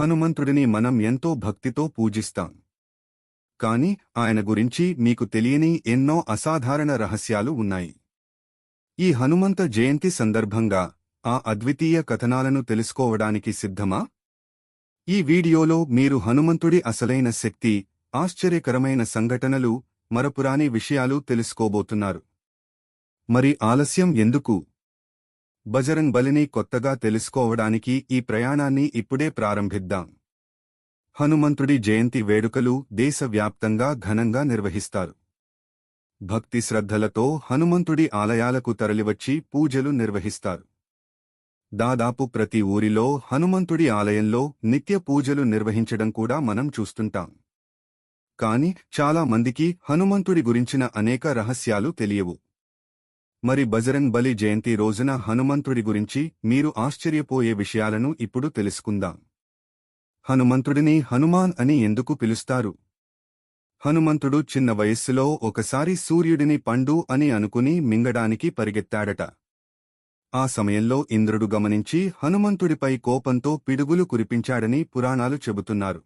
హనుమంతుడిని మనం ఎంతో భక్తితో పూజిస్తాం. కాని ఆయన గురించి మీకు తెలియని ఎన్నో అసాధారణ రహస్యాలు ఉన్నాయి. ఈ హనుమంత జయంతి సందర్భంగా ఆ అద్వితీయ కథనాలను తెలుసుకోవడానికి సిద్ధమా? ఈ వీడియోలో మీరు హనుమంతుడి అసలైన శక్తి ఆశ్చర్యకరమైన సంఘటనలు మరపురాని విషయాలు తెలుసుకోబోతున్నారు. మరి ఆలస్యం ఎందుకు? బజరంగ్ బలిని కొత్తగా తెలుసుకోవడానికి ఈ ప్రయాణాన్ని ఇప్పుడే ప్రారంభిద్దాం. హనుమంతుడి జయంతి వేడుకలు దేశవ్యాప్తంగా ఘనంగా నిర్వహిస్తారు. భక్తి శ్రద్ధలతో హనుమంతుడి ఆలయాలకు తరలివచ్చి పూజలు నిర్వహిస్తారు. దాదాపు ప్రతి ఊరిలో హనుమంతుడి ఆలయంలో నిత్య పూజలు నిర్వహించడం కూడా మనం చూస్తుంటాం. కాని చాలా మందికి హనుమంతుడి గురించిన అనేక రహస్యాలు తెలియవు. మరి బజరంగ్ బలి జయంతి రోజున హనుమంతుడి గురించి మీరు ఆశ్చర్యపోయే విషయాలను ఇప్పుడు తెలుసుకుందాం. హనుమంతుడిని హనుమాన్ అని ఎందుకు పిలుస్తారు? హనుమంతుడు చిన్న వయస్సులో ఒకసారి సూర్యుడిని పండు అని అనుకుని మింగడానికి పరిగెత్తాడట. ఆ సమయంలో ఇంద్రుడు గమనించి హనుమంతుడిపై కోపంతో పిడుగులు కురిపించాడని పురాణాలు చెబుతున్నారు.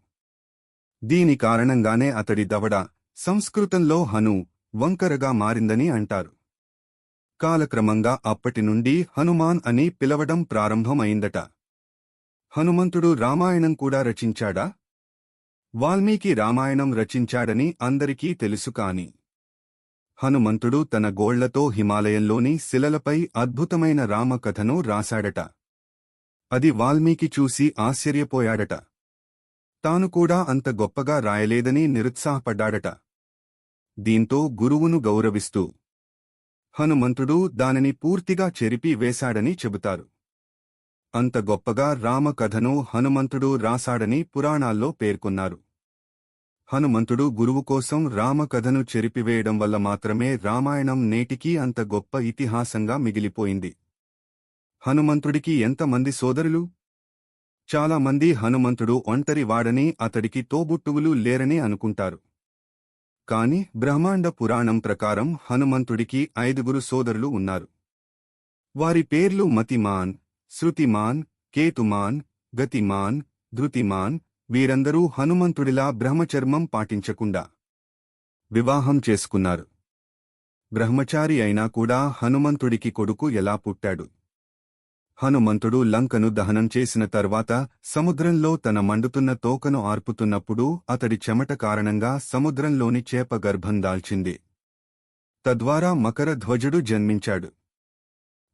దీని కారణంగానే అతడి దవడ సంస్కృతంలో హను వంకరగా మారిందని అంటారు. కాలక్రమంగా అప్పటి నుండి హనుమాన్ అని పిలవడం ప్రారంభమైందట. హనుమంతుడు రామాయణం కూడా రచించాడా? వాల్మీకి రామాయణం రచించాడని అందరికీ తెలుసు కాని. హనుమంతుడు తన గోళ్ళతో హిమాలయంలోని శిలలపై అద్భుతమైన రామకథను రాశాడట. అది వాల్మీకి చూసి ఆశ్చర్యపోయాడట. తాను కూడా అంత గొప్పగా రాయలేదని నిరుత్సాహపడ్డాడట. దీంతో గురువును గౌరవిస్తూ హనుమంతుడు దానిని పూర్తిగా చెరిపి వేశాడని చెబుతారు. అంత గొప్పగా రామకథను హనుమంతుడు రాశాడని పురాణాల్లో పేర్కొన్నారు. హనుమంతుడు గురువు కోసం రామకథను చెరిపివేయడం వల్ల మాత్రమే రామాయణం నేటికీ అంత గొప్ప ఇతిహాసంగా మిగిలిపోయింది. హనుమంతుడికి ఎంతమంది సోదరులు? చాలామంది హనుమంతుడు ఒంటరివాడని అతడికి తోబుట్టువులు లేరని అనుకుంటారు. కాని బ్రహ్మాండ పురాణం ప్రకారం హనుమంతుడికి ఐదుగురు సోదరులు ఉన్నారు. వారి పేర్లు మతిమాన్ శృతిమాన్ కేతుమాన్ గతిమాన్ ధృతిమాన్ వీరందరూ హనుమంతుడిలా బ్రహ్మచర్మం పాటించకుండా వివాహం చేసుకున్నారు. బ్రహ్మచారి అయినా కూడా హనుమంతుడికి కొడుకు ఎలా పుట్టాడు? హనుమంతుడు లంకను దహనం చేసిన తర్వాత సముద్రంలో తన మండుతున్న తోకను ఆర్పుతున్నప్పుడు అతడి చెమట కారణంగా సముద్రంలోని చేప గర్భం దాల్చింది. తద్వారా మకర ధ్వజుడు జన్మించాడు.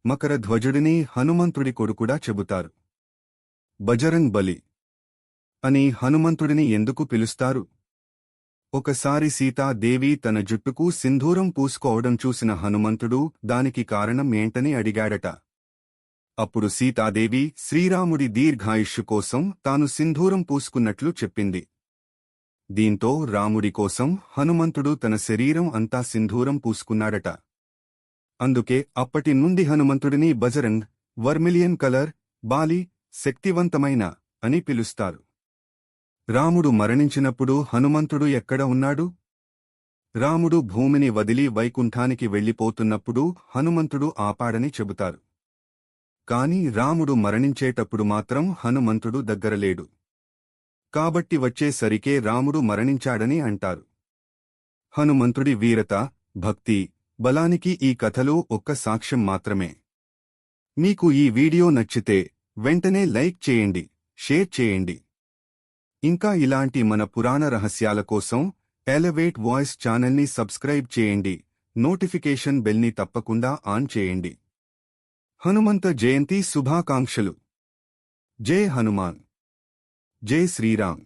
మకర ధ్వజుడిని హనుమంతుడి కొడుకుడా చెబుతారు. బజరంగ్ బలి. అని హనుమంతుడిని ఎందుకు పిలుస్తారు? ఒకసారి సీతాదేవి తన జుట్టుకు సింధూరం పూసుకోవడం చూసిన హనుమంతుడు దానికి కారణం ఏంటని అడిగాడట. అప్పుడు సీతాదేవి శ్రీరాముడి దీర్ఘాయుష్యు కోసం తాను సింధూరం పూసుకున్నట్లు చెప్పింది. దీంతో రాముడి కోసం హనుమంతుడు తన శరీరం అంతా సింధూరం పూసుకున్నాడట. అందుకే అప్పటి నుండి హనుమంతుడిని బజరంగ్ వర్మిలియన్ కలర్ బాలి శక్తివంతమైన అని పిలుస్తారు. రాముడు మరణించినప్పుడు హనుమంతుడు ఎక్కడ ఉన్నాడు? రాముడు భూమిని వదిలి వైకుంఠానికి వెళ్ళిపోతున్నప్పుడు హనుమంతుడు ఆపాడని చెబుతారు. కాని రాముడు మరణించేటప్పుడు మాత్రం హనుమంతుడు దగ్గరలేడు. కాబట్టి వచ్చేసరికే రాముడు మరణించాడని అంటారు. హనుమంతుడి వీరత భక్తి బలానికి ఈ కథలో ఒక్క సాక్ష్యం మాత్రమే. మీకు ఈ వీడియో నచ్చితే వెంటనే లైక్ చేయండి షేర్ చేయండి. ఇంకా ఇలాంటి మన పురాణ రహస్యాల కోసం ఎలవేట్ వాయిస్ ఛానల్ని సబ్స్క్రైబ్ చేయండి నోటిఫికేషన్ బెల్ని తప్పకుండా ఆన్ చేయండి. హనుమంత జయంతి శుభాకాంక్షలు. జై హనుమాన్. జై శ్రీరామ్.